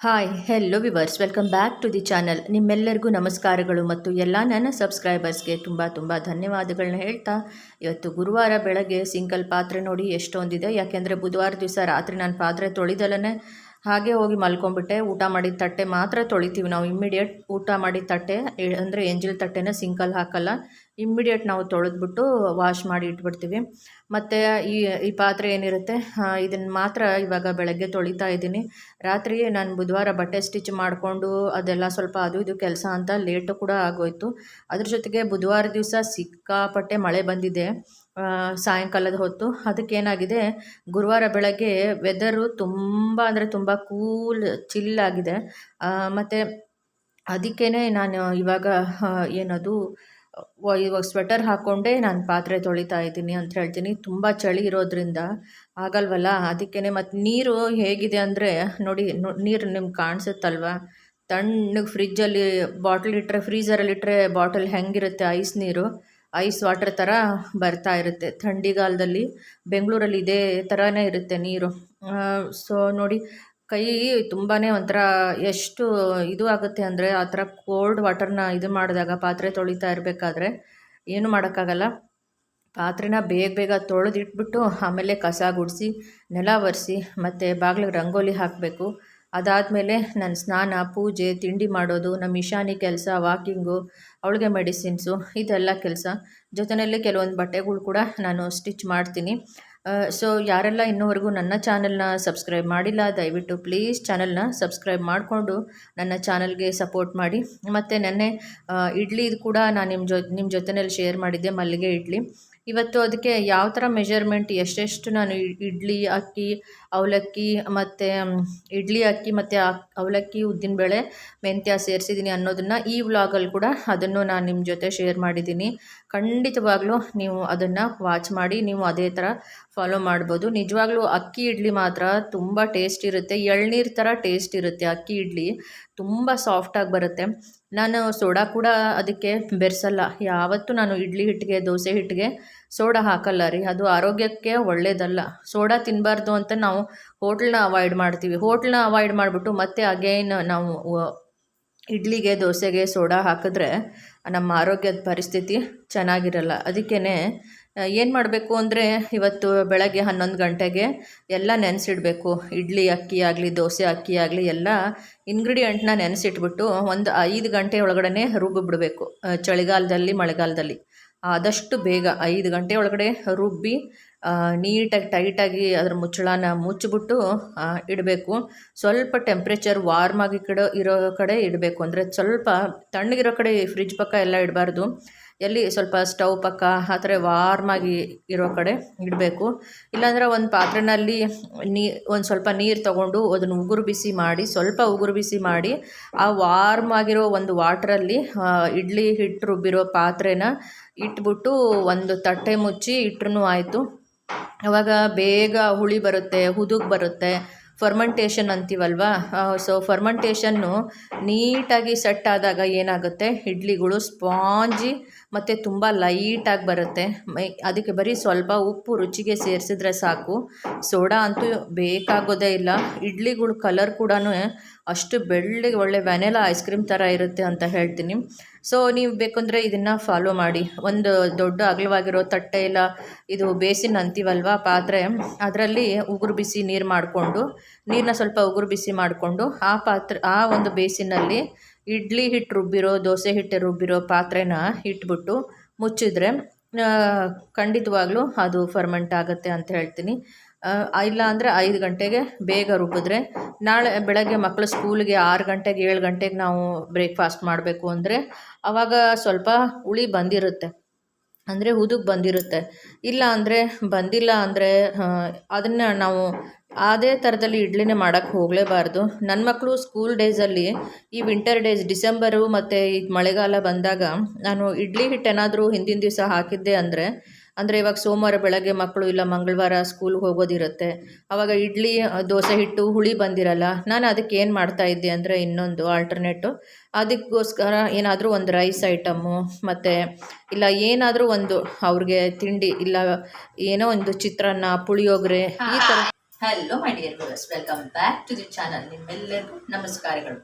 Hi hello viewers welcome back to the channel ನಿಮ್ಮೆಲ್ಲರಿಗೂ ನಮಸ್ಕಾರಗಳು ಮತ್ತು ಎಲ್ಲ ನನ್ನ ಸಬ್ಸ್ಕ್ರೈಬರ್ಸ್ಗೆ ತುಂಬ ತುಂಬ ಧನ್ಯವಾದಗಳನ್ನ ಹೇಳ್ತಾ, ಇವತ್ತು ಗುರುವಾರ ಬೆಳಗ್ಗೆ ಸಿಂಗಲ್ ಪಾತ್ರೆ ನೋಡಿ ಎಷ್ಟೊಂದಿದೆ. ಯಾಕೆಂದರೆ ಬುಧವಾರ ದಿವಸ ರಾತ್ರಿ ನಾನು ಪಾತ್ರೆ ತೊಳಿದಲ್ಲೇ ಹಾಗೆ ಹೋಗಿ ಮಲ್ಕೊಂಡ್ಬಿಟ್ಟೆ. ಊಟ ಮಾಡಿದ ತಟ್ಟೆ ಮಾತ್ರ ತೊಳಿತೀವಿ ನಾವು. ಇಮ್ಮಿಡಿಯೇಟ್ ಊಟ ಮಾಡಿದ ತಟ್ಟೆ ಅಂದರೆ ಎಂಜಿಲ್ ತಟ್ಟೆನ ಸಿಂಕಲ್ಲಿ ಹಾಕಲ್ಲ. ಇಮ್ಮಿಡಿಯೇಟ್ ನಾವು ತೊಳೆದ್ಬಿಟ್ಟು ವಾಶ್ ಮಾಡಿ ಇಟ್ಬಿಡ್ತೀವಿ. ಮತ್ತು ಈ ಈ ಪಾತ್ರೆ ಏನಿರುತ್ತೆ ಇದನ್ನು ಮಾತ್ರ ಇವಾಗ ಬೆಳಗ್ಗೆ ತೊಳಿತಾ ಇದ್ದೀನಿ. ರಾತ್ರಿ ನಾನು ಬುಧವಾರ ಬಟ್ಟೆ ಸ್ಟಿಚ್ ಮಾಡಿಕೊಂಡು ಅದೆಲ್ಲ ಸ್ವಲ್ಪ ಅದು ಇದು ಕೆಲಸ ಅಂತ ಲೇಟು ಕೂಡ ಆಗೋಯ್ತು. ಅದ್ರ ಜೊತೆಗೆ ಬುಧವಾರ ದಿವಸ ಸಿಕ್ಕಾಪಟ್ಟೆ ಮಳೆ ಬಂದಿದೆ ಸಾಯಂಕಾಲದ ಹೊತ್ತು. ಅದಕ್ಕೇನಾಗಿದೆ, ಗುರುವಾರ ಬೆಳಗ್ಗೆ ವೆದರು ತುಂಬ ಅಂದರೆ ತುಂಬ ಕೂಲ್ ಚಿಲ್ ಆಗಿದೆ. ಮತ್ತು ಅದಕ್ಕೇ ನಾನು ಇವಾಗ ಏನದು ಇವಾಗ ಸ್ವೆಟರ್ ಹಾಕ್ಕೊಂಡೇ ನಾನು ಪಾತ್ರೆ ತೊಳಿತಾ ಇದ್ದೀನಿ ಅಂತ ಹೇಳ್ತೀನಿ. ತುಂಬ ಚಳಿ ಇರೋದ್ರಿಂದ ಆಗಲ್ವಲ್ಲ? ಅದಕ್ಕೇ ಮತ್ತು ನೀರು ಹೇಗಿದೆ ಅಂದರೆ, ನೋಡಿ ನೀರು ನಿಮ್ಗೆ ಕಾಣಿಸುತ್ತಲ್ವ? ತಣ್ಣಗೆ ಫ್ರಿಜ್ಜಲ್ಲಿ ಬಾಟಲ್ ಇಟ್ಟರೆ ಫ್ರೀಸರಲ್ಲಿ ಇಟ್ಟರೆ ಬಾಟಲ್ ಹೆಂಗಿರುತ್ತೆ ಐಸ್ ನೀರು? ಐಸ್ ವಾಟರ್ ಥರ ಬರ್ತಾ ಇರುತ್ತೆ. ಥಂಡಿಗಾಲದಲ್ಲಿ ಬೆಂಗಳೂರಲ್ಲಿ ಇದೇ ಥರನೇ ಇರುತ್ತೆ ನೀರು. ಸೊ ನೋಡಿ ಕೈ ತುಂಬಾ ಒಂಥರ ಎಷ್ಟು ಇದು ಆಗುತ್ತೆ ಅಂದರೆ ಆ ಥರ ಕೋಲ್ಡ್ ವಾಟರ್ನ ಇದು ಮಾಡಿದಾಗ ಪಾತ್ರೆ ತೊಳಿತಾ ಇರಬೇಕಾದ್ರೆ ಏನು ಮಾಡೋಕ್ಕಾಗಲ್ಲ. ಪಾತ್ರೆನ ಬೇಗ ಬೇಗ ತೊಳೆದಿಟ್ಬಿಟ್ಟು ಆಮೇಲೆ ಕಸ ಗುಡಿಸಿ, ನೆಲ ಒರೆಸಿ, ಮತ್ತು ಬಾಗಿಲಿಗೆ ರಂಗೋಲಿ ಹಾಕಬೇಕು. ಅದಾದಮೇಲೆ ನನ್ನ ಸ್ನಾನ, ಪೂಜೆ, ತಿಂಡಿ ಮಾಡೋದು ನಮ್ಮ ಇಶಾನಿ ಕೆಲಸ ವಾಕಿಂಗು ಅವಳಿಗೆ ಮೆಡಿಸಿನ್ಸು ಇದೆಲ್ಲ ಕೆಲಸ. ಜೊತೆಯಲ್ಲಿ ಕೆಲವೊಂದು ಬಟ್ಟೆಗಳು ಕೂಡ ನಾನು ಸ್ಟಿಚ್ ಮಾಡ್ತೀನಿ. ಸೊ ಯಾರೆಲ್ಲ ಇನ್ನೂವರೆಗೂ ನನ್ನ ಚಾನಲ್ನ ಸಬ್ಸ್ಕ್ರೈಬ್ ಮಾಡಿಲ್ಲ, ದಯವಿಟ್ಟು ಪ್ಲೀಸ್ ಚಾನಲ್ನ ಸಬ್ಸ್ಕ್ರೈಬ್ ಮಾಡಿಕೊಂಡು ನನ್ನ ಚಾನಲ್ಗೆ ಸಪೋರ್ಟ್ ಮಾಡಿ. ಮತ್ತು ನೆನ್ನೆ ಇಡ್ಲಿ ಕೂಡ ನಾನು ನಿಮ್ಮ ಜೊ ನಿಮ್ಮ ಜೊತೆಯಲ್ಲಿ ಶೇರ್ ಮಾಡಿದ್ದೆ, ಮಲ್ಲಿಗೆ ಇಡ್ಲಿ. ಇವತ್ತು ಅದಕ್ಕೆ ಯಾವ ಥರ ಮೆಜರ್ಮೆಂಟ್ ಎಷ್ಟೆಷ್ಟು ನಾನು ಇಡ್ಲಿ, ಅಕ್ಕಿ ಅವಲಕ್ಕಿ ಮತ್ತು ಇಡ್ಲಿ, ಅಕ್ಕಿ ಮತ್ತು ಅವಲಕ್ಕಿ ಉದ್ದಿನಬೇಳೆ ಮೆಂತ್ಯ ಸೇರಿಸಿದ್ದೀನಿ ಅನ್ನೋದನ್ನು ಈ ವ್ಲಾಗಲ್ಲಿ ಕೂಡ ಅದನ್ನು ನಾನು ನಿಮ್ಮ ಜೊತೆ ಶೇರ್ ಮಾಡಿದ್ದೀನಿ. ಖಂಡಿತವಾಗ್ಲೂ ನೀವು ಅದನ್ನು ವಾಚ್ ಮಾಡಿ, ನೀವು ಅದೇ ಥರ ಫಾಲೋ ಮಾಡ್ಬೋದು. ನಿಜವಾಗ್ಲೂ ಅಕ್ಕಿ ಇಡ್ಲಿ ಮಾತ್ರ ತುಂಬ ಟೇಸ್ಟ್ ಇರುತ್ತೆ. ಎಳ್ನೀರು ಥರ ಟೇಸ್ಟ್ ಇರುತ್ತೆ ಅಕ್ಕಿ ಇಡ್ಲಿ. ತುಂಬ ಸಾಫ್ಟಾಗಿ ಬರುತ್ತೆ. ನಾನು ಸೋಡಾ ಕೂಡ ಅದಕ್ಕೆ ಬೆರೆಸಲ್ಲ. ಯಾವತ್ತೂ ನಾನು ಇಡ್ಲಿ ಹಿಟ್ಟಿಗೆ, ದೋಸೆ ಹಿಟ್ಟಿಗೆ ಸೋಡಾ ಹಾಕಲ್ಲ ರೀ, ಅದು ಆರೋಗ್ಯಕ್ಕೆ ಒಳ್ಳೆಯದಲ್ಲ ಸೋಡಾ ತಿನ್ನಬಾರ್ದು ಅಂತ ನಾವು ಹೋಟ್ಲನ್ನ ಅವಾಯ್ಡ್ ಮಾಡ್ತೀವಿ. ಹೋಟ್ಲನ್ನ ಅವಾಯ್ಡ್ ಮಾಡಿಬಿಟ್ಟು ಮತ್ತೆ ಅಗೈನ್ ನಾವು ಇಡ್ಲಿಗೆ, ದೋಸೆಗೆ ಸೋಡಾ ಹಾಕಿದ್ರೆ ನಮ್ಮ ಆರೋಗ್ಯದ ಪರಿಸ್ಥಿತಿ ಚೆನ್ನಾಗಿರಲ್ಲ. ಅದಕ್ಕೇ ಏನು ಮಾಡಬೇಕು ಅಂದರೆ ಇವತ್ತು ಬೆಳಗ್ಗೆ ಹನ್ನೊಂದು ಗಂಟೆಗೆ ಎಲ್ಲ ನೆನೆಸಿಡಬೇಕು. ಇಡ್ಲಿ ಅಕ್ಕಿ ಆಗಲಿ, ದೋಸೆ ಅಕ್ಕಿ ಆಗಲಿ, ಎಲ್ಲ ಇಂಗ್ರೀಡಿಯೆಂಟ್ನ ನೆನೆಸಿಟ್ಬಿಟ್ಟು ಒಂದು ಐದು ಗಂಟೆ ಒಳಗಡೆ ರುಬ್ಬಿಬಿಡಬೇಕು. ಚಳಿಗಾಲದಲ್ಲಿ, ಮಳೆಗಾಲದಲ್ಲಿ. ಆದಷ್ಟು ಬೇಗ ಐದು ಗಂಟೆ ಒಳಗಡೆ ರುಬ್ಬಿ ನೀಟಾಗಿ, ಟೈಟಾಗಿ ಅದರ ಮುಚ್ಚಳನ ಮುಚ್ಚಿಬಿಟ್ಟು ಇಡಬೇಕು. ಸ್ವಲ್ಪ ಟೆಂಪ್ರೇಚರ್ ವಾರ್ಮ್ ಆಗಿ ಕಡೆ, ಇರೋ ಕಡೆ ಇಡಬೇಕು. ಅಂದರೆ ಸ್ವಲ್ಪ ತಣ್ಣಗಿರೋ ಕಡೆ ಫ್ರಿಜ್ ಪಕ್ಕ ಎಲ್ಲ ಇಡಬಾರ್ದು. ಎಲ್ಲಿ ಸ್ವಲ್ಪ ಸ್ಟವ್ ಪಕ್ಕ ಆ ಥರ ವಾರ್ಮಾಗಿ ಇರೋ ಕಡೆ ಇಡಬೇಕು. ಇಲ್ಲಾಂದರೆ ಒಂದು ಪಾತ್ರೆನಲ್ಲಿ ನೀ, ಒಂದು ಸ್ವಲ್ಪ ನೀರು ತಗೊಂಡು ಅದನ್ನು ಉಗುರು ಬಿಸಿ ಮಾಡಿ, ಸ್ವಲ್ಪ ಉಗುರು ಬಿಸಿ ಮಾಡಿ ಆ ವಾರ್ಮ್ ಆಗಿರೋ ಒಂದು ವಾಟ್ರಲ್ಲಿ ಇಡ್ಲಿ ಹಿಟ್ಟು ರುಬ್ಬಿರೋ ಪಾತ್ರೆನ ಇಟ್ಬಿಟ್ಟು ಒಂದು ತಟ್ಟೆ ಮುಚ್ಚಿ ಇಟ್ರೂ ಆಯಿತು. ಅವಾಗ ಬೇಗ ಹುಳಿ ಬರುತ್ತೆ, ಹುದುಗ್ ಬರುತ್ತೆ. ಫರ್ಮೆಂಟೇಷನ್ ಅಂತೀವಲ್ವಾ? ಸೊ ಫರ್ಮೆಂಟೇಷನ್ನು ನೀಟಾಗಿ ಸೆಟ್ ಆದಾಗ ಏನಾಗುತ್ತೆ? ಇಡ್ಲಿಗಳು ಸ್ಪಾಂಜಿ ಮತ್ತು ತುಂಬ ಲೈಟಾಗಿ ಬರುತ್ತೆ. ಮೈ, ಅದಕ್ಕೆ ಬರೀ ಸ್ವಲ್ಪ ಉಪ್ಪು ರುಚಿಗೆ ಸೇರಿಸಿದ್ರೆ ಸಾಕು. ಸೋಡಾ ಅಂತೂ ಬೇಕಾಗೋದೇ ಇಲ್ಲ. ಇಡ್ಲಿಗಳ ಕಲರ್ ಕೂಡ ಅಷ್ಟು ಬೆಳ್ಳಗೆ ಒಳ್ಳೆ ವ್ಯಾನಿಲಾ ಐಸ್ ಕ್ರೀಮ್ ಥರ ಇರುತ್ತೆ ಅಂತ ಹೇಳ್ತೀನಿ. ಸೊ ನೀವು ಬೇಕಂದರೆ ಇದನ್ನು ಫಾಲೋ ಮಾಡಿ. ಒಂದು ದೊಡ್ಡ ಅಗಲವಾಗಿರೋ ತಟ್ಟೆ ಇಲ್ಲ, ಇದು ಬೇಸಿನ್ ಅಂತೀವಲ್ವ ಪಾತ್ರೆ, ಅದರಲ್ಲಿ ಉಗುರು ಬಿಸಿ ನೀರು ಮಾಡಿಕೊಂಡು ನೀರನ್ನ ಸ್ವಲ್ಪ ಉಗುರು ಬಿಸಿ ಮಾಡಿಕೊಂಡು, ಆ ಪಾತ್ರೆ, ಆ ಒಂದು ಬೇಸಿನಲ್ಲಿ ಇಡ್ಲಿ ಹಿಟ್ಟು ರುಬ್ಬಿರೋ, ದೋಸೆ ಹಿಟ್ಟು ರುಬ್ಬಿರೋ ಪಾತ್ರೆನ ಇಟ್ಬಿಟ್ಟು ಮುಚ್ಚಿದ್ರೆ ಖಂಡಿತವಾಗ್ಲೂ ಅದು ಫರ್ಮೆಂಟ್ ಆಗುತ್ತೆ ಅಂತ ಹೇಳ್ತೀನಿ. ಇಲ್ಲ ಅಂದರೆ ಐದು ಗಂಟೆಗೆ ಬೇಗ ರುಬ್ಬಿದ್ರೆ, ನಾಳೆ ಬೆಳಗ್ಗೆ ಮಕ್ಕಳು ಸ್ಕೂಲಿಗೆ ಆರು ಗಂಟೆಗೆ, ಏಳು ಗಂಟೆಗೆ ನಾವು ಬ್ರೇಕ್ಫಾಸ್ಟ್ ಮಾಡಬೇಕು ಅಂದರೆ ಆವಾಗ ಸ್ವಲ್ಪ ಹುಳಿ ಬಂದಿರುತ್ತೆ. ಅಂದರೆ ಹುದುಗ್ ಬಂದಿರುತ್ತೆ. ಇಲ್ಲ ಅಂದರೆ ಬಂದಿಲ್ಲ ಅಂದರೆ ಅದನ್ನು ನಾವು ಅದೇ ಥರದಲ್ಲಿ ಇಡ್ಲಿನೇ ಮಾಡೋಕ್ಕೆ ಹೋಗಲೇಬಾರ್ದು. ನನ್ನ ಮಕ್ಕಳು ಸ್ಕೂಲ್ ಡೇಸಲ್ಲಿ ಈ ವಿಂಟರ್ ಡೇಸ್ ಡಿಸೆಂಬರು ಮತ್ತು ಈ ಮಳೆಗಾಲ ಬಂದಾಗ ನಾನು ಇಡ್ಲಿ ಹಿಟ್ಟು ಏನಾದರೂ ಹಿಂದಿನ ದಿವಸ ಹಾಕಿದ್ದೆ ಅಂದರೆ ಅಂದರೆ ಇವಾಗ ಸೋಮವಾರ ಬೆಳಗ್ಗೆ ಮಕ್ಕಳು ಇಲ್ಲ ಮಂಗಳವಾರ ಸ್ಕೂಲ್ಗೆ ಹೋಗೋದಿರುತ್ತೆ. ಆವಾಗ ಇಡ್ಲಿ ದೋಸೆ ಹಿಟ್ಟು ಹುಳಿ ಬಂದಿರಲ್ಲ ನಾನು ಅದಕ್ಕೆ ಏನು ಮಾಡ್ತಾ ಇದ್ದೆ ಅಂದರೆ ಇನ್ನೊಂದು ಆಲ್ಟರ್ನೇಟು ಅದಕ್ಕೋಸ್ಕರ ಏನಾದರೂ ಒಂದು ರೈಸ್ ಐಟಮ್ಮು ಮತ್ತು ಇಲ್ಲ ಏನಾದರೂ ಒಂದು ಅವ್ರಿಗೆ ತಿಂಡಿ ಇಲ್ಲ ಏನೋ ಒಂದು ಚಿತ್ರಾನ್ನ ಪುಳಿಯೋಗರೆ ಈ ಥರ hello my dear viewers welcome back to the channel ನಿಮ್ಮೆಲ್ಲರಿಗೂ ನಮಸ್ಕಾರಗಳು.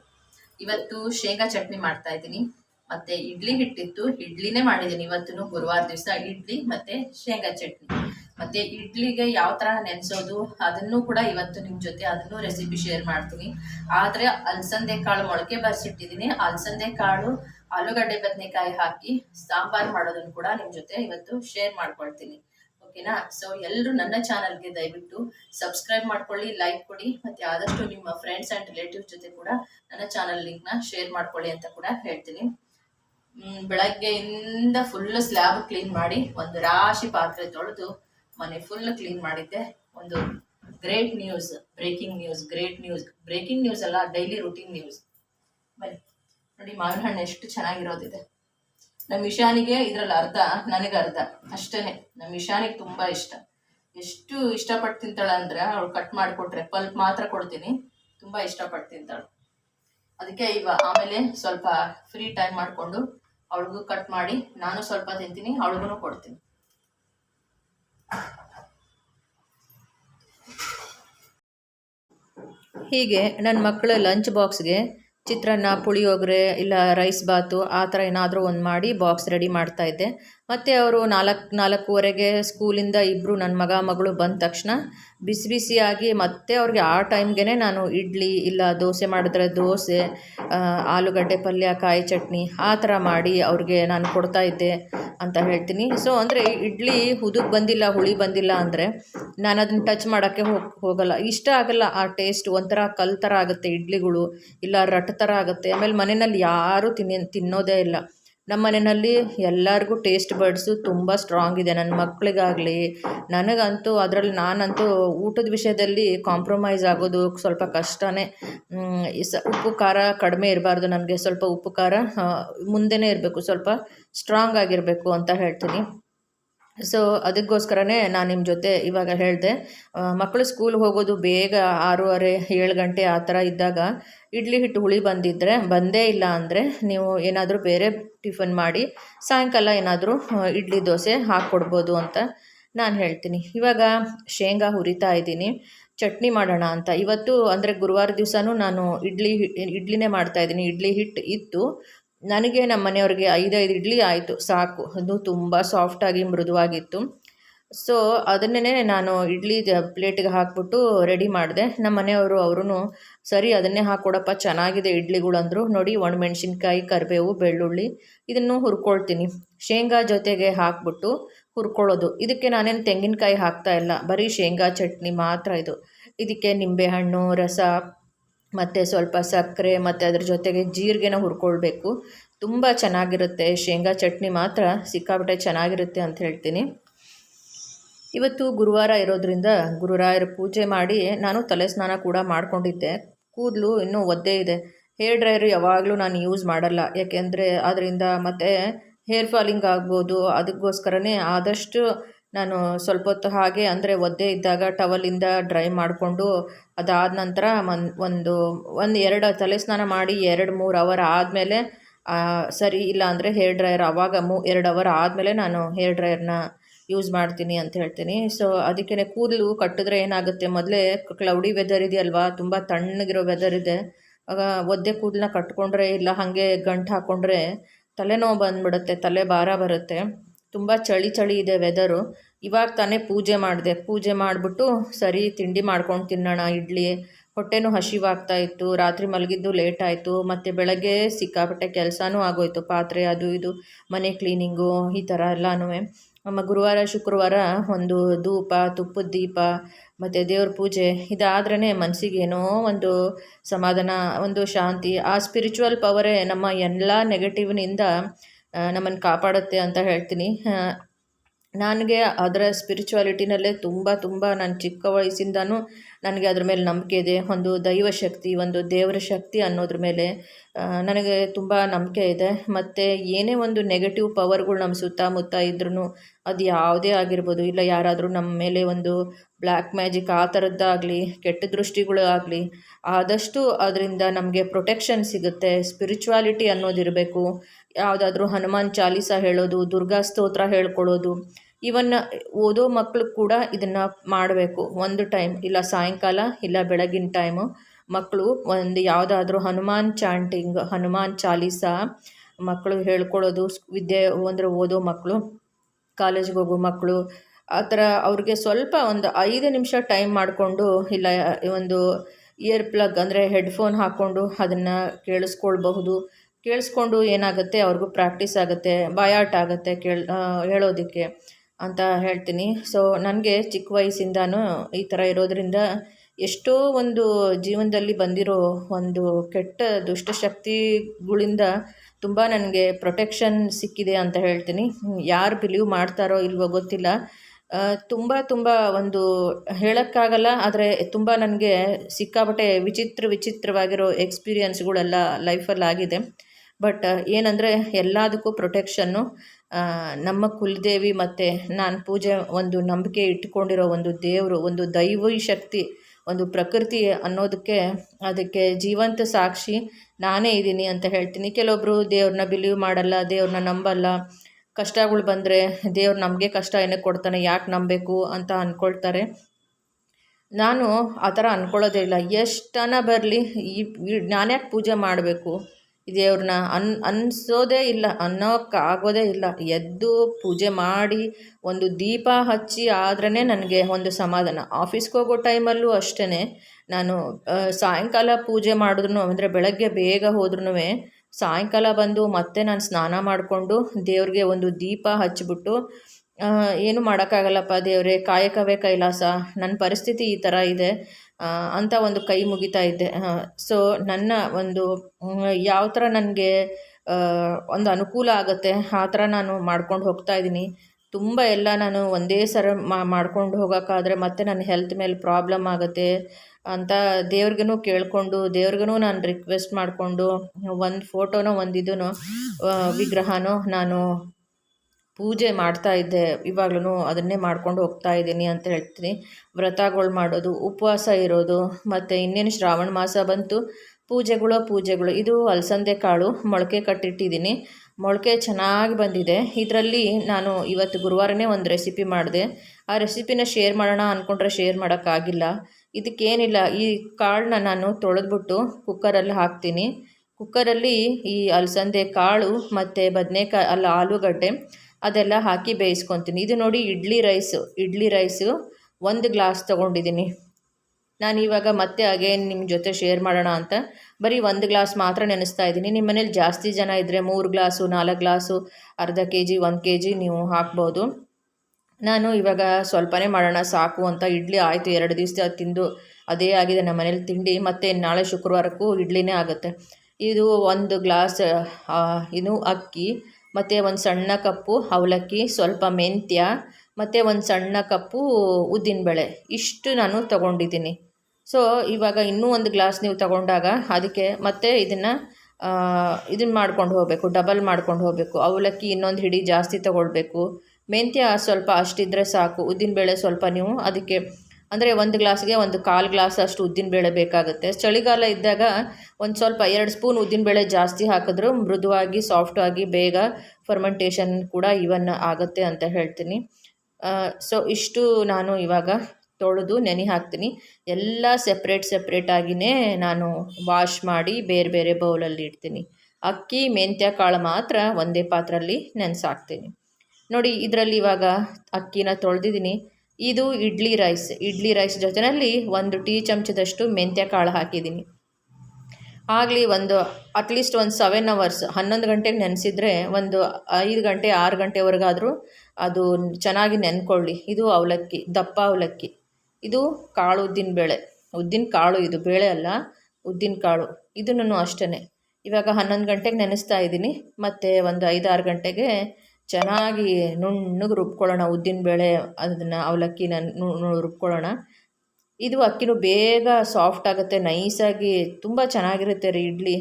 ಇವತ್ತು ಶೇಂಗಾ ಚಟ್ನಿ ಮಾಡ್ತಾ ಇದ್ದೀನಿ. ಮತ್ತೆ ಇಡ್ಲಿ ಹಿಟ್ಟಿತ್ತು. ಇಡ್ಲಿನೇ ಮಾಡಿದ್ದೀನಿ ಇವತ್ತು ಗುರುವಾರ ದಿವಸ ಇಡ್ಲಿ ಮತ್ತೆ ಶೇಂಗಾ ಚಟ್ನಿ. ಮತ್ತೆ ಇಡ್ಲಿಗೆ ಯಾವ ತರ ನೆನೆಸೋದು ಅದನ್ನು ಕೂಡ ಇವತ್ತು ನಿಮ್ ಜೊತೆ ಅದನ್ನು ರೆಸಿಪಿ ಶೇರ್ ಮಾಡ್ತೀನಿ. ಆದ್ರೆ ಅಲಸಂದೆ ಕಾಳು ಮೊಳಕೆ ಬರ್ಸಿಟ್ಟಿದ್ದೀನಿ. ಅಲಸಂದೆ ಕಾಳು, ಆಲೂಗಡ್ಡೆ ಬದನೆಕಾಯಿ ಹಾಕಿ ಸಾಂಬಾರ್ ಮಾಡೋದನ್ನು ಕೂಡ ನಿಮ್ ಜೊತೆ ಇವತ್ತು ಶೇರ್ ಮಾಡ್ಕೊಳ್ತೀನಿ. ಓಕೆನಾ? ಸೊ ಎಲ್ಲರೂ ನನ್ನ ಚಾನಲ್ಗೆ ದಯವಿಟ್ಟು ಸಬ್ಸ್ಕ್ರೈಬ್ ಮಾಡ್ಕೊಳ್ಳಿ, ಲೈಕ್ ಕೊಡಿ, ಮತ್ತೆ ಆದಷ್ಟು ನಿಮ್ಮ ಫ್ರೆಂಡ್ಸ್ ಆ್ಯಂಡ್ ರಿಲೇಟಿವ್ಸ್ ಜೊತೆ ಕೂಡ ನನ್ನ ಚಾನಲ್ ಲಿಂಕ್ನ ಶೇರ್ ಮಾಡ್ಕೊಳ್ಳಿ ಅಂತ ಕೂಡ ಹೇಳ್ತೀನಿ. ಬೆಳಗ್ಗೆಯಿಂದ ಫುಲ್ ಸ್ಲ್ಯಾಬ್ ಕ್ಲೀನ್ ಮಾಡಿ ಒಂದು ರಾಶಿ ಪಾತ್ರೆ ತೊಳೆದು ಮನೆ ಫುಲ್ ಕ್ಲೀನ್ ಮಾಡಿದ್ದೆ. ಒಂದು great news breaking news great news breaking news ಅಲ್ಲ ಡೈಲಿ ರುಟೀನ್ ನ್ಯೂಸ್ ಬನ್ನಿ. ನೋಡಿ, ಮಾವಿನ ಹಣ್ಣು ಎಷ್ಟು ಚೆನ್ನಾಗಿರೋದಿದೆ. ನಮ್ಮ ಇಶಾನಿಗೆ ಇದ್ರಲ್ಲಿ ಅರ್ಧ, ನನಗೆ ಅರ್ಧ. ಅಷ್ಟೇ ನಮ್ಮ ಇಶಾನಿಗೆ ತುಂಬಾ ಇಷ್ಟ. ಎಷ್ಟು ಇಷ್ಟಪಟ್ಟು ತಿಂತಾಳೆ ಅಂದ್ರೆ ಅವಳು ಕಟ್ ಮಾಡಿಕೊಟ್ರೆ, ಪಲ್ಪ್ ಮಾತ್ರ ಕೊಡ್ತೀನಿ. ತುಂಬಾ ಇಷ್ಟಪಟ್ಟು ತಿಂತಾಳು. ಅದಕ್ಕೆ ಇವ ಆಮೇಲೆ ಸ್ವಲ್ಪ ಫ್ರೀ ಟೈಮ್ ಮಾಡಿಕೊಂಡು ಅವಳಿಗೂ ಕಟ್ ಮಾಡಿ ನಾನು ಸ್ವಲ್ಪ ತಿಂತೀನಿ ಅವಳಿಗೂ ಕೊಡ್ತೀನಿ. ಹೀಗೆ ನನ್ನ ಮಕ್ಕಳ ಲಂಚ್ ಬಾಕ್ಸ್ಗೆ ಚಿತ್ರಾನ್ನ ಪುಳಿಯೋಗರೆ ಇಲ್ಲ ರೈಸ್ ಬಾತು ಆ ಥರ ಏನಾದರೂ ಒಂದು ಮಾಡಿ ಬಾಕ್ಸ್ ರೆಡಿ ಮಾಡ್ತಾ ಇದ್ದೆ. ಮತ್ತು ಅವರು ನಾಲ್ಕು, ನಾಲ್ಕೂವರೆಗೆ ಸ್ಕೂಲಿಂದ ಇಬ್ಬರು ನನ್ನ ಮಗ, ಮಗಳು ಬಂದ ತಕ್ಷಣ ಬಿಸಿ ಬಿಸಿಯಾಗಿ ಮತ್ತೆ ಅವ್ರಿಗೆ ಆ ಟೈಮ್ಗೆ ನಾನು ಇಡ್ಲಿ ಇಲ್ಲ, ದೋಸೆ ಮಾಡಿದ್ರೆ ದೋಸೆ ಆಲೂಗಡ್ಡೆ ಪಲ್ಯ, ಕಾಯಿ ಚಟ್ನಿ ಆ ಥರ ಮಾಡಿ ಅವ್ರಿಗೆ ನಾನು ಕೊಡ್ತಾ ಇದ್ದೆ ಅಂತ ಹೇಳ್ತೀನಿ. ಸೊ ಅಂದರೆ ಇಡ್ಲಿ ಹುದುಗ್ ಬಂದಿಲ್ಲ, ಹುಳಿ ಬಂದಿಲ್ಲ ಅಂದರೆ ನಾನು ಅದನ್ನ ಟಚ್ ಮಾಡೋಕ್ಕೆ ಹೋಗಿ, ಹೋಗಲ್ಲ. ಇಷ್ಟ ಆಗಲ್ಲ ಆ ಟೇಸ್ಟ್ ಒಂಥರ ಕಲ್ ಥರ ಆಗುತ್ತೆ ಇಡ್ಲಿಗಳು, ಇಲ್ಲ ರಟ್ ಥರ ಆಗುತ್ತೆ. ಆಮೇಲೆ ಮನೆಯಲ್ಲಿ ಯಾರೂ ತಿನ್ನ, ತಿನ್ನೋದೇ ಇಲ್ಲ. ನಮ್ಮ ಮನೆಯಲ್ಲಿ ಎಲ್ಲರಿಗೂ ಟೇಸ್ಟ್ ಬರ್ಡ್ಸು ತುಂಬ ಸ್ಟ್ರಾಂಗ್ ಇದೆ. ನನ್ನ ಮಕ್ಕಳಿಗಾಗಲಿ ನನಗಂತೂ ಅದರಲ್ಲಿ ನಾನಂತೂ ಊಟದ ವಿಷಯದಲ್ಲಿ ಕಾಂಪ್ರಮೈಸ್ ಆಗೋದು ಸ್ವಲ್ಪ ಕಷ್ಟನೇ. ಸ ಉಪ್ಪು, ಖಾರ ಕಡಿಮೆ ಇರಬಾರ್ದು ನನಗೆ. ಸ್ವಲ್ಪ ಉಪ್ಪು, ಖಾರ ಮುಂದೆನೇ ಇರಬೇಕು. ಸ್ವಲ್ಪ ಸ್ಟ್ರಾಂಗ್ ಆಗಿರಬೇಕು ಅಂತ ಹೇಳ್ತೀನಿ. ಸೊ ಅದಕ್ಕೋಸ್ಕರನೇ ನಾನು ನಿಮ್ಮ ಜೊತೆ ಇವಾಗ ಹೇಳಿದೆ ಮಕ್ಕಳು ಸ್ಕೂಲ್ ಹೋಗೋದು ಬೇಗ ಆರೂವರೆ, ಏಳು ಗಂಟೆ ಆ ಥರ ಇದ್ದಾಗ ಇಡ್ಲಿ ಹಿಟ್ಟು ಹುಳಿ ಬಂದಿದ್ದರೆ ಬಂದೇ ಇಲ್ಲ ಅಂದರೆ ನೀವು ಏನಾದರೂ ಬೇರೆ ಟಿಫನ್ ಮಾಡಿ ಸಾಯಂಕಾಲ ಏನಾದರೂ ಇಡ್ಲಿ ದೋಸೆ ಹಾಕ್ಕೊಡ್ಬೋದು ಅಂತ ನಾನು ಹೇಳ್ತೀನಿ. ಇವಾಗ ಶೇಂಗಾ ಹುರಿತಾ ಇದ್ದೀನಿ, ಚಟ್ನಿ ಮಾಡೋಣ ಅಂತ. ಇವತ್ತು ಅಂದರೆ ಗುರುವಾರ ದಿವಸನೂ ನಾನು ಇಡ್ಲಿ, ಇಡ್ಲಿನೇ ಮಾಡ್ತಾಯಿದ್ದೀನಿ ಇಡ್ಲಿ ಹಿಟ್ಟು ಇತ್ತು ನನಗೆ ನಮ್ಮ ಮನೆಯವ್ರಿಗೆ ಐದೈದು ಇಡ್ಲಿ ಆಯಿತು, ಸಾಕು. ಅದು ತುಂಬ ಸಾಫ್ಟಾಗಿ ಮೃದುವಾಗಿತ್ತು. ಸೊ ಅದನ್ನೇ ನಾನು ಇಡ್ಲಿ ಪ್ಲೇಟಿಗೆ ಹಾಕ್ಬಿಟ್ಟು ರೆಡಿ ಮಾಡಿದೆ. ನಮ್ಮ ಮನೆಯವರು ಅವರು ಸರಿ, ಅದನ್ನೇ ಹಾಕ್ಕೊಡಪ್ಪ ಚೆನ್ನಾಗಿದೆ ಇಡ್ಲಿಗಳು ಅಂದರು ನೋಡಿ, ಒಣಮೆಣ್ಸಿನ್ಕಾಯಿ, ಕರಿಬೇವು, ಬೆಳ್ಳುಳ್ಳಿ, ಇದನ್ನು ಹುರ್ಕೊಳ್ತೀನಿ. ಶೇಂಗಾ ಜೊತೆಗೆ ಹಾಕ್ಬಿಟ್ಟು ಹುರ್ಕೊಳ್ಳೋದು. ಇದಕ್ಕೆ ನಾನೇನು ತೆಂಗಿನಕಾಯಿ ಹಾಕ್ತಾ ಇಲ್ಲ. ಬರೀ ಶೇಂಗಾ ಚಟ್ನಿ ಮಾತ್ರ ಇದು. ಇದಕ್ಕೆ ನಿಂಬೆಹಣ್ಣು, ರಸ ಮತ್ತು ಸ್ವಲ್ಪ ಸಕ್ಕರೆ ಮತ್ತು ಅದ್ರ ಜೊತೆಗೆ ಜೀರಿಗೆನ ಹುರ್ಕೊಳ್ಬೇಕು. ತುಂಬ ಚೆನ್ನಾಗಿರುತ್ತೆ. ಶೇಂಗಾ ಚಟ್ನಿ ಮಾತ್ರ ಸಿಕ್ಕಾಪಟ್ಟೆ ಚೆನ್ನಾಗಿರುತ್ತೆ ಅಂತ ಹೇಳ್ತೀನಿ. ಇವತ್ತು ಗುರುವಾರ ಇರೋದ್ರಿಂದ ಗುರುರಾಯರ ಪೂಜೆ ಮಾಡಿ ನಾನು ತಲೆ ಸ್ನಾನ ಕೂಡ ಮಾಡಿಕೊಂಡಿದ್ದೆ. ಕೂದಲು ಇನ್ನೂ ಒದ್ದೆ ಇದೆ. ಹೇರ್ ಡ್ರೈಯರ್ ಯಾವಾಗಲೂ ನಾನು ಯೂಸ್ ಮಾಡಲ್ಲ. ಯಾಕೆಂದರೆ ಅದರಿಂದ ಮತ್ತೆ ಹೇರ್ ಫಾಲಿಂಗ್ ಆಗ್ಬೋದು. ಅದಕ್ಕೋಸ್ಕರನೇ ಆದಷ್ಟು ನಾನು ಸ್ವಲ್ಪ ಹೊತ್ತು ಹಾಗೆ, ಅಂದರೆ ಒದ್ದೆ ಇದ್ದಾಗ ಟವಲಿಂದ ಡ್ರೈ ಮಾಡಿಕೊಂಡು ಅದಾದ ನಂತರ ಮನ್, ಒಂದು ಒಂದು ಎರಡು ತಲೆ ಸ್ನಾನ ಮಾಡಿ ಎರಡು, ಮೂರು ಅವರ್ ಆದಮೇಲೆ ಸರಿ ಇಲ್ಲ ಅಂದರೆ ಹೇರ್ ಡ್ರೈಯರ್ ಆವಾಗ ಮೂ, ಎರಡು ಅವರ್ ಆದಮೇಲೆ ನಾನು ಹೇರ್ ಡ್ರೈಯರ್ನ ಯೂಸ್ ಮಾಡ್ತೀನಿ ಅಂತ ಹೇಳ್ತೀನಿ. ಸೊ ಅದಕ್ಕೇ ಕೂದಲು ಕಟ್ಟಿದ್ರೆ ಏನಾಗುತ್ತೆ? ಮೊದಲೇ ಕ್ಲೌಡಿ ವೆದರ್ ಇದೆಯಲ್ವಾ? ತುಂಬ ತಣ್ಣಗಿರೋ ವೆದರ್ ಇದೆ. ಆಗ ಒದ್ದೆ ಕೂದಲನ್ನ ಕಟ್ಕೊಂಡ್ರೆ ಇಲ್ಲ, ಹಾಗೆ ಗಂಟು ಹಾಕ್ಕೊಂಡ್ರೆ ತಲೆನೋವು ಬಂದ್ಬಿಡುತ್ತೆ, ತಲೆ ಭಾರ ಬರುತ್ತೆ. ತುಂಬ ಚಳಿ ಚಳಿ ಇದೆ ವೆದರು ಇವಾಗ ತಾನೇ ಪೂಜೆ ಮಾಡಿದೆ. ಪೂಜೆ ಮಾಡಿಬಿಟ್ಟು ಸರಿ ತಿಂಡಿ ಮಾಡ್ಕೊಂಡು ತಿನ್ನೋಣ, ಇಡ್ಲಿ. ಹೊಟ್ಟೆನೂ ಹಸಿವಾಗ್ತಾ ಇತ್ತು. ರಾತ್ರಿ ಮಲಗಿದ್ದು ಲೇಟ್ ಆಯಿತು. ಮತ್ತು ಬೆಳಗ್ಗೆ ಸಿಕ್ಕಾಪಟ್ಟೆ ಕೆಲಸನೂ ಆಗೋಯ್ತು. ಪಾತ್ರೆ ಅದು ಇದು, ಮನೆ ಕ್ಲೀನಿಂಗು ಈ ಥರ ಎಲ್ಲನೂ ನಮ್ಮ ಗುರುವಾರ, ಶುಕ್ರವಾರ ಒಂದು ಧೂಪ ತುಪ್ಪದ ದೀಪ, ಮತ್ತು ದೇವ್ರ ಪೂಜೆ. ಇದಾದ್ರೇ ಮನಸ್ಸಿಗೆ ಏನೋ ಒಂದು ಸಮಾಧಾನ, ಒಂದು ಶಾಂತಿ. ಆ ಸ್ಪಿರಿಚುವಲ್ ಪವರೇ ನಮ್ಮ ಎಲ್ಲ ನೆಗೆಟಿವ್ನಿಂದ ನಮ್ಮನ್ನು ಕಾಪಾಡುತ್ತೆ ಅಂತ ಹೇಳ್ತೀನಿ. ನನಗೆ ಅದರ ಸ್ಪಿರಿಚುವಾಲಿಟಿನಲ್ಲೇ ತುಂಬ ತುಂಬ ನಾನು ಚಿಕ್ಕ ವಯಸ್ಸಿಂದನೂ ನನಗೆ ಅದ್ರ ಮೇಲೆ ನಂಬಿಕೆ ಇದೆ. ಒಂದು ದೈವ ಶಕ್ತಿ ಒಂದು ದೇವರ ಶಕ್ತಿ ಅನ್ನೋದ್ರ ಮೇಲೆ ನನಗೆ ತುಂಬ ನಂಬಿಕೆ ಇದೆ. ಮತ್ತು ಏನೇ ಒಂದು ನೆಗೆಟಿವ್ ಪವರ್ಗಳು ನಮ್ಮ ಸುತ್ತಮುತ್ತ ಇದ್ರೂ ಅದು ಯಾವುದೇ ಆಗಿರ್ಬೋದು. ಇಲ್ಲ ಯಾರಾದರೂ ನಮ್ಮ ಮೇಲೆ ಒಂದು ಬ್ಲ್ಯಾಕ್ ಮ್ಯಾಜಿಕ್ ಆ ಥರದ್ದಾಗಲಿ ಕೆಟ್ಟ ದೃಷ್ಟಿಗಳು ಆಗಲಿ, ಆದಷ್ಟು ಅದರಿಂದ ನಮಗೆ ಪ್ರೊಟೆಕ್ಷನ್ ಸಿಗುತ್ತೆ. ಸ್ಪಿರಿಚುವಾಲಿಟಿ ಅನ್ನೋದಿರಬೇಕು ಯಾವುದಾದ್ರೂ ಹನುಮಾನ್ ಚಾಲೀಸ ಹೇಳೋದು, ದುರ್ಗಾ ಸ್ತೋತ್ರ ಹೇಳ್ಕೊಳ್ಳೋದು ಇವನ್ ಓದೋ ಮಕ್ಕಳು ಕೂಡ ಇದನ್ನು ಮಾಡಬೇಕು. ಒಂದು ಟೈಮ್, ಇಲ್ಲ ಸಾಯಂಕಾಲ, ಇಲ್ಲ ಬೆಳಗಿನ ಟೈಮು ಮಕ್ಕಳು ಒಂದು ಯಾವುದಾದ್ರೂ ಹನುಮಾನ್ ಚಾಂಟಿಂಗ್ ಹನುಮಾನ್ ಚಾಲೀಸ ಮಕ್ಕಳು ಹೇಳ್ಕೊಳ್ಳೋದು ವಿದ್ಯೆ ಅಂದರೆ ಓದೋ ಮಕ್ಕಳು ಕಾಲೇಜ್ಗೆ ಹೋಗೋ ಮಕ್ಕಳು ಆ ಥರ ಅವ್ರಿಗೆ ಸ್ವಲ್ಪ ಒಂದು ಐದು ನಿಮಿಷ ಟೈಮ್ ಮಾಡಿಕೊಂಡು, ಇಲ್ಲ ಒಂದು ಇಯರ್ ಪ್ಲಗ್ ಅಂದರೆ ಹೆಡ್ಫೋನ್ ಹಾಕ್ಕೊಂಡು ಅದನ್ನು ಕೇಳಿಸ್ಕೊಳ್ಬಹುದು. ಕೇಳಿಸ್ಕೊಂಡು ಏನಾಗುತ್ತೆ, ಅವ್ರಿಗೂ ಪ್ರಾಕ್ಟೀಸ್ ಆಗುತ್ತೆ ಬಾಯಾಟ ಆಗುತ್ತೆ ಕೇಳ್ ಹೇಳೋದಕ್ಕೆ. ಅಂತ ಹೇಳ್ತೀನಿ. ಸೊ ನನಗೆ ಚಿಕ್ಕ ವಯಸ್ಸಿಂದನೂ ಈ ಥರ ಇರೋದರಿಂದ ಎಷ್ಟೋ ಒಂದು ಜೀವನದಲ್ಲಿ ಬಂದಿರೋ ಒಂದು ಕೆಟ್ಟ ದುಷ್ಟಶಕ್ತಿಗಳಿಂದ ತುಂಬ ನನಗೆ ಪ್ರೊಟೆಕ್ಷನ್ ಸಿಕ್ಕಿದೆ ಅಂತ ಹೇಳ್ತೀನಿ. ಯಾರು ಬಿಲೀವ್ ಮಾಡ್ತಾರೋ ಇಲ್ವೋ ಗೊತ್ತಿಲ್ಲ. ತುಂಬ ತುಂಬ ಒಂದು ಹೇಳೋಕ್ಕಾಗಲ್ಲ, ಆದರೆ ತುಂಬ ನನಗೆ ಸಿಕ್ಕಾಪಟ್ಟೆ ವಿಚಿತ್ರ ವಿಚಿತ್ರವಾಗಿರೋ ಎಕ್ಸ್ಪೀರಿಯನ್ಸ್ಗಳೆಲ್ಲ ಲೈಫಲ್ಲಿ ಆಗಿದೆ ಬಟ್ ಏನಂದರೆ ಎಲ್ಲದಕ್ಕೂ ಪ್ರೊಟೆಕ್ಷನ್ನು ನಮ್ಮ ಕುಲದೇವಿ ಮತ್ತು ನಾನು ಪೂಜೆ ಒಂದು ನಂಬಿಕೆ ಇಟ್ಕೊಂಡಿರೋ ಒಂದು ದೇವರು, ಒಂದು ದೈವ ಶಕ್ತಿ, ಒಂದು ಪ್ರಕೃತಿ ಅನ್ನೋದಕ್ಕೆ ಅದಕ್ಕೆ ಜೀವಂತ ಸಾಕ್ಷಿ ನಾನೇ ಇದ್ದೀನಿ ಅಂತ ಹೇಳ್ತೀನಿ. ಕೆಲವೊಬ್ಬರು ದೇವ್ರನ್ನ ಬಿಲೀವ್ ಮಾಡಲ್ಲ, ದೇವ್ರನ್ನ ನಂಬಲ್ಲ, ಕಷ್ಟಗಳು ಬಂದರೆ ದೇವ್ರು ನಮಗೆ ಕಷ್ಟ ಏನಕ್ಕೆ ಕೊಡ್ತಾನೆ, ಯಾಕೆ ನಂಬಬೇಕು ಅಂತ ಅಂದ್ಕೊಳ್ತಾರೆ ನಾನು ಆ ಥರ ಅಂದ್ಕೊಳ್ಳೋದೇ ಇಲ್ಲ. ಎಷ್ಟನ ಬರಲಿ, ಈ ನಾನು ಯಾಕೆ ಪೂಜೆ ಮಾಡಬೇಕು? ದೇವ್ರನ್ನ ಅನ್, ಅನಿಸೋದೇ ಇಲ್ಲ ಅನ್ನೋಕ್ಕಾಗೋದೇ ಇಲ್ಲ. ಎದ್ದು ಪೂಜೆ ಮಾಡಿ ಒಂದು ದೀಪ ಹಚ್ಚಿ ಆದ್ರೇ ನನಗೆ ಒಂದು ಸಮಾಧಾನ. ಆಫೀಸ್ಗೆ ಹೋಗೋ ಟೈಮಲ್ಲೂ ಅಷ್ಟೇ ನಾನು ಸಾಯಂಕಾಲ ಪೂಜೆ ಮಾಡಿದ್ರು ಅಂದರೆ ಬೆಳಗ್ಗೆ ಬೇಗ ಹೋದ್ರೂ ಸಾಯಂಕಾಲ ಬಂದು ಮತ್ತೆ ನಾನು ಸ್ನಾನ ಮಾಡಿಕೊಂಡು ದೇವ್ರಿಗೆ ಒಂದು ದೀಪ ಹಚ್ಚಿಬಿಟ್ಟು ಏನು ಮಾಡೋಕ್ಕಾಗಲ್ಲಪ್ಪ ದೇವರೇ, ಕಾಯಕವೇ ಕೈಲಾಸ ನನ್ನ ಪರಿಸ್ಥಿತಿ ಈ ಥರ ಇದೆ. ಅಂತ ಒಂದು ಕೈ ಮುಗಿತಾ ಇದ್ದೆ. ಸೊ ನನ್ನ ಒಂದು ಯಾವ ಥರ ನನಗೆ ಒಂದು ಅನುಕೂಲ ಆಗುತ್ತೆ, ಆ ಥರ ನಾನು ಮಾಡ್ಕೊಂಡು ಹೋಗ್ತಾ ಇದ್ದೀನಿ. ತುಂಬ ಎಲ್ಲ ನಾನು ಒಂದೇ ಸರ ಮಾಡ್ಕೊಂಡು ಹೋಗೋಕ್ಕಾದರೆ ಮತ್ತೆ ನನ್ನ ಹೆಲ್ತ್ ಮೇಲೆ ಪ್ರಾಬ್ಲಮ್ ಆಗುತ್ತೆ ಅಂತ ದೇವ್ರಿಗೂ ಕೇಳಿಕೊಂಡು ದೇವ್ರಿಗೂ ನಾನು ರಿಕ್ವೆಸ್ಟ್ ಮಾಡಿಕೊಂಡು, ಒಂದು ಫೋಟೋನೋ ಒಂದು ಇದೂ ವಿಗ್ರಹನೋ ನಾನು ಪೂಜೆ ಮಾಡ್ತಾ ಇದ್ದೆ ಇವಾಗ್ಲೂ ಅದನ್ನೇ ಮಾಡ್ಕೊಂಡು ಹೋಗ್ತಾ ಇದ್ದೀನಿ ಅಂತ ಹೇಳ್ತೀನಿ. ವ್ರತಗಳು ಮಾಡೋದು, ಉಪವಾಸ ಇರೋದು, ಮತ್ತು ಇನ್ನೇನು ಶ್ರಾವಣ ಮಾಸ ಬಂತು. ಪೂಜೆಗಳು ಪೂಜೆಗಳು, ಇದು ಅಲಸಂದೆ ಕಾಳು, ಮೊಳಕೆ ಕಟ್ಟಿಟ್ಟಿದ್ದೀನಿ. ಮೊಳಕೆ ಚೆನ್ನಾಗಿ ಬಂದಿದೆ. ಇದರಲ್ಲಿ ನಾನು ಇವತ್ತು ಗುರುವಾರನೇ ಒಂದು ರೆಸಿಪಿ ಮಾಡಿದೆ. ಆ ರೆಸಿಪಿನ ಶೇರ್ ಮಾಡೋಣ ಅಂದ್ಕೊಂಡ್ರೆ ಶೇರ್ ಮಾಡೋಕ್ಕಾಗಿಲ್ಲ. ಇದಕ್ಕೇನಿಲ್ಲ, ಈ ಕಾಳನ್ನ ನಾನು ತೊಳೆದ್ಬಿಟ್ಟು ಕುಕ್ಕರಲ್ಲಿ ಹಾಕ್ತೀನಿ. ಕುಕ್ಕರಲ್ಲಿ ಈ ಅಲಸಂದೆ ಕಾಳು, ಮತ್ತು ಬದನೆಕಾಯಿ, ಅಲ್ಲ ಆಲೂಗಡ್ಡೆ ಅದೆಲ್ಲ ಹಾಕಿ ಬೇಯಿಸ್ಕೊತೀನಿ. ಇದು ನೋಡಿ ಇಡ್ಲಿ ರೈಸು. ಇಡ್ಲಿ ರೈಸು ಒಂದು ಗ್ಲಾಸ್ ತೊಗೊಂಡಿದ್ದೀನಿ. ನಾನು ಇವಾಗ ಮತ್ತೆ ಅಗೇನ್ ನಿಮ್ಮ ಜೊತೆ ಶೇರ್ ಮಾಡೋಣ ಅಂತ. ಬರೀ ಒಂದು ಗ್ಲಾಸ್ ಮಾತ್ರ ನೆನೆಸ್ತಾ ಇದ್ದೀನಿ. ನಿಮ್ಮ ಮನೇಲಿ ಜಾಸ್ತಿ ಜನ ಇದ್ದರೆ ಮೂರು ಗ್ಲಾಸು, ನಾಲ್ಕು ಗ್ಲಾಸು, ಅರ್ಧ ಕೆ ಜಿ ಒಂದು ಕೆ ಜಿ ನೀವು ಹಾಕ್ಬೋದು. ನಾನು ಇವಾಗ ಸ್ವಲ್ಪನೇ ಮಾಡೋಣ. ಸಾಕು ಅಂತ ಇಡ್ಲಿ ಆಯಿತು. ಎರಡು ದಿವಸ ತಿಂದು ಅದೇ ಆಗಿದೆ ನಮ್ಮ ಮನೇಲಿ ತಿಂಡಿ. ಮತ್ತು ನಾಳೆ ಶುಕ್ರವಾರಕ್ಕೂ ಇಡ್ಲಿನೇ ಆಗುತ್ತೆ. ಇದು ಒಂದು ಗ್ಲಾಸ್ ಇನ್ನೂ ಅಕ್ಕಿ ಮತ್ತು ಒಂದು ಸಣ್ಣ ಕಪ್ಪು ಅವಲಕ್ಕಿ, ಸ್ವಲ್ಪ ಮೆಂತ್ಯ, ಮತ್ತು ಒಂದು ಸಣ್ಣ ಕಪ್ಪು ಉದ್ದಿನಬೇಳೆ ಇಷ್ಟು ನಾನು ತಗೊಂಡಿದ್ದೀನಿ. ಸೊ ಇವಾಗ ಇನ್ನೂ ಒಂದು ಗ್ಲಾಸ್ ನೀವು ತಗೊಂಡಾಗ ಅದಕ್ಕೆ ಮತ್ತೆ ಇದನ್ನು ಇದನ್ನ ಮಾಡ್ಕೊಂಡು ಹೋಗಬೇಕು ಡಬಲ್ ಮಾಡ್ಕೊಂಡು ಹೋಗಬೇಕು. ಅವಲಕ್ಕಿ ಇನ್ನೊಂದು ಹಿಡಿ ಜಾಸ್ತಿ ತಗೊಳ್ಬೇಕು. ಮೆಂತ್ಯ ಸ್ವಲ್ಪ ಅಷ್ಟಿದ್ರೆ ಸಾಕು. ಉದ್ದಿನಬೇಳೆ ಸ್ವಲ್ಪ ನೀವು ಅದಕ್ಕೆ ಅಂದರೆ ಒಂದು ಗ್ಲಾಸ್ಗೆ ಒಂದು ಕಾಲು ಗ್ಲಾಸ್ ಅಷ್ಟು ಉದ್ದಿನಬೇಳೆ ಬೇಕಾಗುತ್ತೆ. ಚಳಿಗಾಲ ಇದ್ದಾಗ ಒಂದು ಸ್ವಲ್ಪ ಎರಡು ಸ್ಪೂನ್ ಉದ್ದಿನಬೇಳೆ ಜಾಸ್ತಿ ಹಾಕಿದ್ರು ಮೃದುವಾಗಿ ಸಾಫ್ಟಾಗಿ ಬೇಗ ಫರ್ಮೆಂಟೇಷನ್ ಕೂಡ ಇವನ್ ಆಗುತ್ತೆ ಅಂತ ಹೇಳ್ತೀನಿ. ಸೊ ಇಷ್ಟು ನಾನು ಇವಾಗ ತೊಳೆದು ನೆನೆ ಹಾಕ್ತೀನಿ. ಎಲ್ಲ ಸೆಪ್ರೇಟ್ ಸೆಪ್ರೇಟಾಗಿಯೇ ನಾನು ವಾಶ್ ಮಾಡಿ ಬೇರೆ ಬೇರೆ ಬೌಲಲ್ಲಿ ಇಡ್ತೀನಿ. ಅಕ್ಕಿ, ಮೆಂತ್ಯ, ಕಾಳು ಮಾತ್ರ ಒಂದೇ ಪಾತ್ರಲ್ಲಿ ನೆನೆಸಾಕ್ತೀನಿ. ನೋಡಿ ಇದರಲ್ಲಿ ಇವಾಗ ಅಕ್ಕಿನ ತೊಳೆದಿದ್ದೀನಿ. ಇದು ಇಡ್ಲಿ ರೈಸ್. ಇಡ್ಲಿ ರೈಸ್ ಜೊತೆಯಲ್ಲಿ ಒಂದು ಟೀ ಚಮಚದಷ್ಟು ಮೆಂತ್ಯ ಕಾಳು ಹಾಕಿದ್ದೀನಿ. ಆಗಲಿ ಒಂದು ಅಟ್ಲೀಸ್ಟ್ ಒಂದು ಸೆವೆನ್ ಅವರ್ಸ್ ಹನ್ನೊಂದು ಗಂಟೆಗೆ ನೆನೆಸಿದ್ರೆ ಒಂದು ಐದು ಗಂಟೆ, ಆರು ಗಂಟೆವರೆಗಾದರೂ ಅದು ಚೆನ್ನಾಗಿ ನೆನ್ಕೊಳ್ಳಿ. ಇದು ಅವಲಕ್ಕಿ, ದಪ್ಪ ಅವಲಕ್ಕಿ. ಇದು ಕಾಳು ಉದ್ದಿನ ಬೇಳೆ. ಉದ್ದಿನ ಕಾಳು ಇದು, ಬೇಳೆ ಅಲ್ಲ, ಉದ್ದಿನ ಕಾಳು. ಇದನ್ನು ಅಷ್ಟೇ ಇವಾಗ ಹನ್ನೊಂದು ಗಂಟೆಗೆ ನೆನೆಸ್ತಾ ಇದ್ದೀನಿ. ಮತ್ತು ಒಂದು ಐದಾರು ಗಂಟೆಗೆ ಚೆನ್ನಾಗಿ ನುಣ್ಣಗೆ ರುಬ್ಕೊಳ್ಳೋಣ ಉದ್ದಿನಬೇಳೆ ಅದನ್ನು ಅವಲಕ್ಕಿನ ರುಬ್ಕೊಳ್ಳೋಣ. ಇದು ಅಕ್ಕಿನೂ ಬೇಗ ಸಾಫ್ಟ್ ಆಗುತ್ತೆ ನೈಸಾಗಿ ತುಂಬ ಚೆನ್ನಾಗಿರುತ್ತೆ ರೀ ಇಡ್ಲಿ.